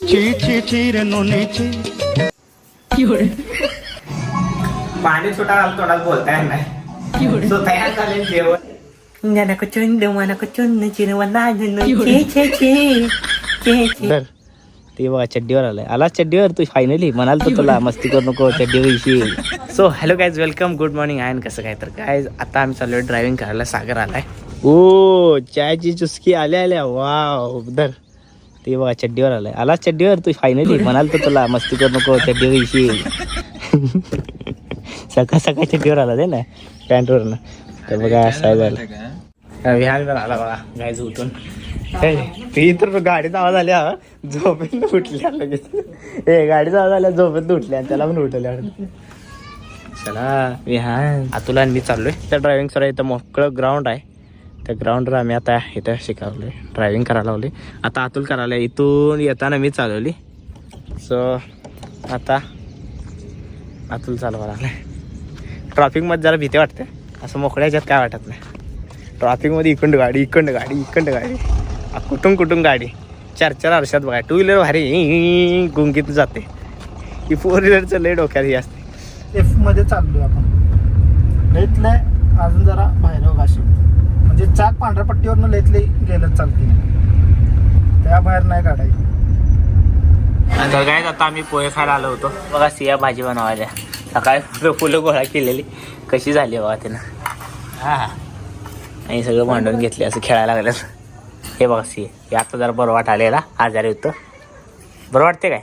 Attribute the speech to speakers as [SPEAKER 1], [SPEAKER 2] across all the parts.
[SPEAKER 1] ची ची ची रे नोने ची
[SPEAKER 2] पाणी सुटा तोंडात बोलता येत नाही. सो तयार झाले जेवण.
[SPEAKER 3] ते बघा चड्डीवर आलाय. आला चड्डीवर तू फायनली म्हणाल तर तुला मस्ती करू नको चड्डीवर येशील. So hello guys welcome good morning आहे कसं काय? तर काय आता आम्ही चाललोय ड्रायव्हिंग करायला सागर आलाय. ओ चायची चुस्की आल्या आल्या. वाव धर. ते बघा चड्डीवर आलाय. आला चड्डीवर? तू फायनली म्हणाल तर तुला मस्ती करू नको चड्डीवर येशील सकाळ सकाळ चड्डीवर आला ते ना? पॅन्टवरनं. तर बघा असं झालं. आला बघा गायज उठून. ती तर गाडीचा आवाज आल्या झोपेत उठल्या लगेच. हे गाडीचा आवाज आल्या झोपेत उठल्या. आणि त्याला पण उठवल्या चला विहान. आणि मी चाललोय. त्या ड्रायव्हिंग सर इथं मोकळं ग्राउंड आहे. त्या ग्राउंडवर आम्ही आता इथं शिकावले ड्रायव्हिंग करायला लावली आता अतुल करायला इथून येताना मी चालवली. सो आता अतुल चालवायला लागलाय ट्रॉफिकमध्ये जरा भीती वाटते. असं मोकळ्या ह्याच्यात काय वाटत नाही. ट्रॉफिकमध्ये इकंड गाडी इकंड गाडी इकंड गाडी. कुठून कुठून गाडी. चार चार आरशात बघा. टू व्हीलर भारी. गुंगीत जाते. ही फोर व्हीलरचं लय डोक्यात ही असते.
[SPEAKER 4] एफमध्ये चाललोय आपण. लेतले अजून जरा बाहेर अशी म्हणजे चाक पांढऱ्या पट्टीवरनं लेतले गेलं चालते. त्या बाहेर नाही काढायची.
[SPEAKER 3] तर काय आता आम्ही पोहे खायला आलो होतो. बघा सिया भाजी बनवायला सकाळी फुलं फुलं गोळा केलेली. कशी झाली बघा तिनं. हा. आणि सगळं भांडून घेतले असं खेळायला लागलं हे बघा सिया. हे आता जरा बरं वाट आलेला आजारी होतं. बरं वाटते काय?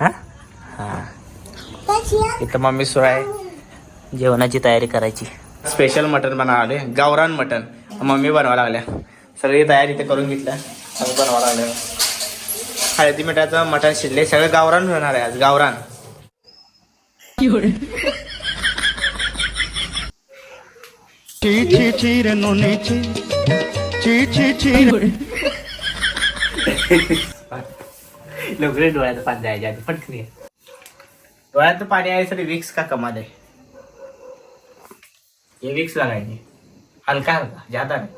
[SPEAKER 3] हां? हां. इथं मम्मी सुरू आहे जेवणाची तयारी करायची. स्पेशल मटन बनवाले गावरान मटन मम्मी बनवा लागल्या. सगळी तयारी इथे करून घेतल्या. सगळं बनवा लागल्या. हळदी मिठाचं मटण शिजले सगळं गावरान होणार आहे आज. गावरान.
[SPEAKER 1] ची ची ची रे नोने ची. ची ची ची
[SPEAKER 3] लवकर डोळ्यात पाणी जायच्या आधी पटकन. डोळ्यात पाणी यायसाठी विक्स का कमाल आहे? हे विक्स लागायचे हलका हलका जादा नाही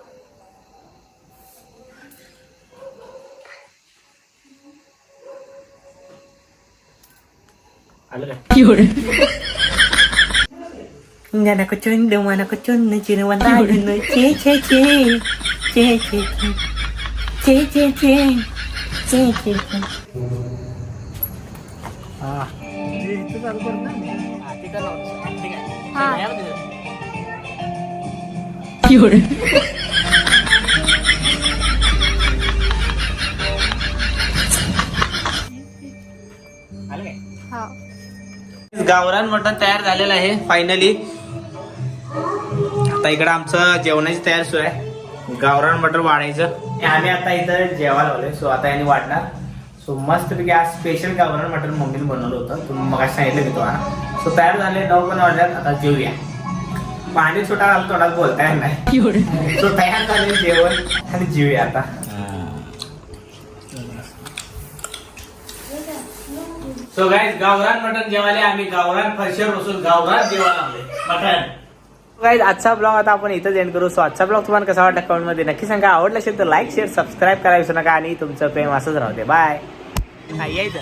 [SPEAKER 3] आलं काय
[SPEAKER 5] Nana kucunda, mana kucunda, cina wana che che che che che che che che che che che che.
[SPEAKER 4] इथं चालू करत नाही
[SPEAKER 3] आलं काय? गावरान मटण तयार झालेलं आहे फायनली आता इकडं आमचं जेवणाची तयार सुरू आहे. गावरान मटण वाढायचं. आम्ही आता इथं जेवायला आलोय सो आता यांनी वाढणार. सो मस्त पैकी आज स्पेशल गावरान मटण मम्मीने बनवलं होतं. तुम्ही मग सांगितलं मी तुम्हाला. सो तयार झाले नऊ पण वाढल्यात आता जेवूया. पाणी सुटा तोंडात बोलता येत नाही सो तयार झाले जेवण आणि जेवूया आता. सो गाईज गावरान मटन जेवायला आम्ही. गावरान फरशीवर बसून गावरान जेवायला लागले मटन गाईज आजचा ब्लॉग आता आपण इथंच एंड करू. सो आजचा ब्लॉग तुम्हाला कसा वाटला कमेंटमध्ये नक्की सांगा. आवडला असेल तर लाईक शेअर सबस्क्राईब करायला विसरू नका आणि तुमचं प्रेम असंच राहते बाय यायचं